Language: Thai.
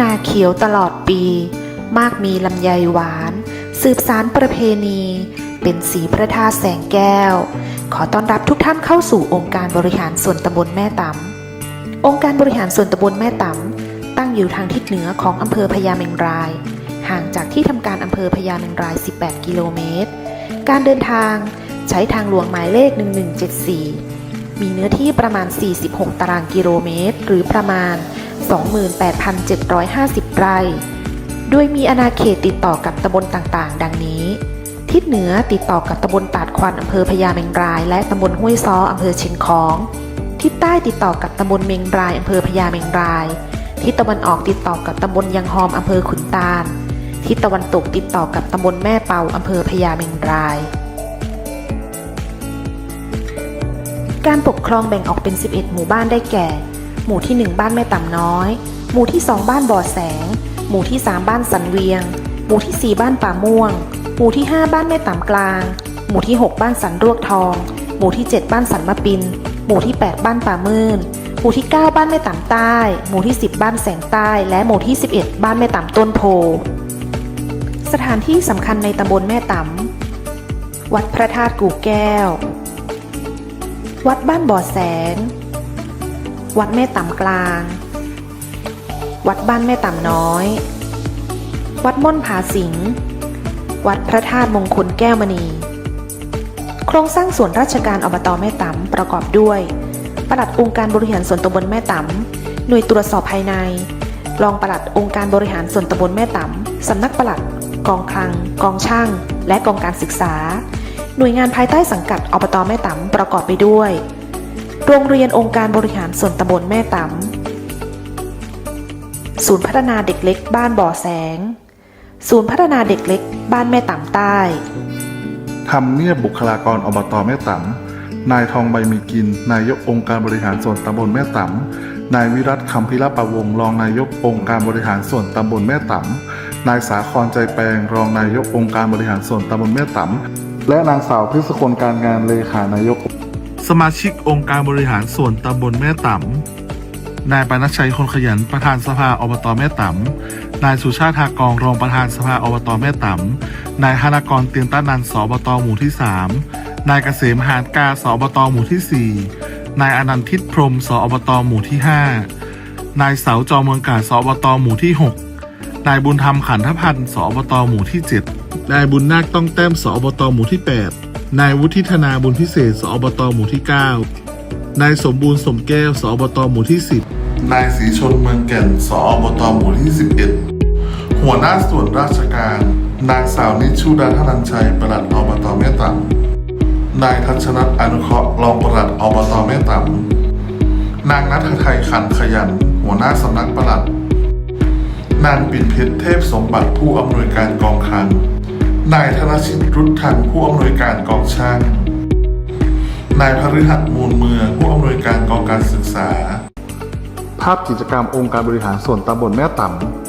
นาเขียวตลอดปี มากมีลำไยหวาน สืบสารประเพณี เป็นสีพระธาตุแสงแก้ว ขอต้อนรับทุกท่านเข้าสู่องค์การบริหารส่วนตำบลแม่ตำองค์การบริหารส่วนตำบลแม่ตำตั้งอยู่ทางทิศเหนือของอำเภอพญาเมงราย ห่างจากที่ทำการอำเภอพญาเมงราย 18 กิโลเมตร การเดินทางใช้ทางหลวงหมายเลข 1174 มีเนื้อที่ประมาณ 46 ตารางกิโลเมตร หรือประมาณ 28,750 ไร่ โดยมีอาณาเขตติดต่อกับตำบลต่างๆ ดังนี้ ทิศเหนือติดต่อกับตำบลตาดควันอำเภอพญาเมงราย และตำบลห้วยซ้ออำเภอเชียงของ ทิศใต้ติดต่อกับตำบลเมงรายอำเภอพญาเมงราย ทิศตะวันออกติดต่อกับตำบลยังหอมอำเภอขุนตาล ทิศตะวันตกติดต่อกับตำบลแม่เปาอำเภอพญาเมงรายการปกครองแบ่งออกเป็น 11 หมู่บ้านได้แก่ หมู่ที่ 1 บ้านแม่ต่ำน้อย หมู่ที่ 2 บ้านบ่อแสง หมู่ที่ 3 บ้านสันเวียง หมู่ที่ 4 บ้านป่าม่วง หมู่ที่ 5 บ้านแม่ต่ำกลาง หมู่ที่ 6 บ้านสันรวกทอง หมู่ที่ 7 บ้านสันมะปิน หมู่ที่ 8 บ้านป่ามื่น หมู่ที่ 9 บ้านแม่ต่ำใต้ หมู่ที่ 10 บ้านแสงใต้ และหมู่ที่ 11 บ้านแม่ต่ำต้นโพ สถานที่สำคัญในตำบลแม่ต่ำวัดพระธาตุกู่แก้ว วัดบ้านบ่อแสง วัดแม่ต่ำกลาง วัดบ้านแม่ต่ำน้อย วัดม่อนผาสิง วัดพระธาตุมงคลแก้วมณี โครงสร้างส่วนราชการอบตแม่ต่ำประกอบด้วยปลัดองค์การบริหารส่วนตำบลแม่ต่ำหน่วยตรวจสอบภายใน รองปลัดองค์การบริหารส่วนตำบลแม่ต่ำสำนักปลัด กองคลัง กองช่าง และกองการศึกษา หน่วยงานภายใต้สังกัดอบตแม่ต่ำประกอบไปด้วย โรงเรียนองค์การบริหารส่วนตำบลแม่ตำศูนย์พัฒนาเด็กเล็ก บ้านบ่อแสง ศูนย์พัฒนาเด็กเล็ก บ้านแม่ตำใต้ทำเนียบบุคลากรอบตแม่ตำนายทองใบมีกิน นายกองค์การบริหารส่วนตำบลแม่ตำนายวิรัตคำพิรประวงรองนายกองค์การบริหารส่วนตำบลแม่ตำนายสาครใจแปลง รองนายกองค์การบริหารส่วนตำบลแม่ตำและนางสาวพิศคนการงานเลขานายก สมาชิกองค์การบริหารส่วนตำบลแม่ตำนายปนชชัยคนขยันประธานสภาอบตแม่ตำนายสุชาติทากองรองประธานสภาอบตแม่ตำนายธนากรเตียนต้านันสอบตหมู่ที่ 3 นายเกษมหานกาสอบตหมู่ที่ 4 นายอนันทิตพรมสอบตหมู่ที่ 5 นายเสาจอเมืองกาสอบตหมู่ที่ 6 นายบุญธรรมขันธพันธ์สอบตหมู่ที่ 7 นายบุญนาคต้องแต้มสอบตหมู่ที่ 8 นายวุฒิธนาบุญพิเศษ สอบตหมู่ที่ 9 นายสมบูรณ์สมแก้ว สอบตหมู่ที่ 10 นายศรีชนเมืองแก่น สอบตหมู่ที่ 11 หัวหน้าส่วนราชการ นางสาวนิชูดาธนันชัยประหลัดอบตแม่ตำนายทัชนัทอนุเคราะห์รองประหลัดอบตแม่ตำนางนัทไทยขันขยัน หัวหน้าสำนักประหลัด นางปิ่นเพชรเทพสมบัติผู้อำนวยการกองคลัง นายธนชิตรุทธันผู้อำนวยการกองช่าง นายพฤหัสมูลเมืองผู้อำนวยการกองการศึกษา ภาพกิจกรรมองค์การบริหารส่วนตำบลแม่ต่ำ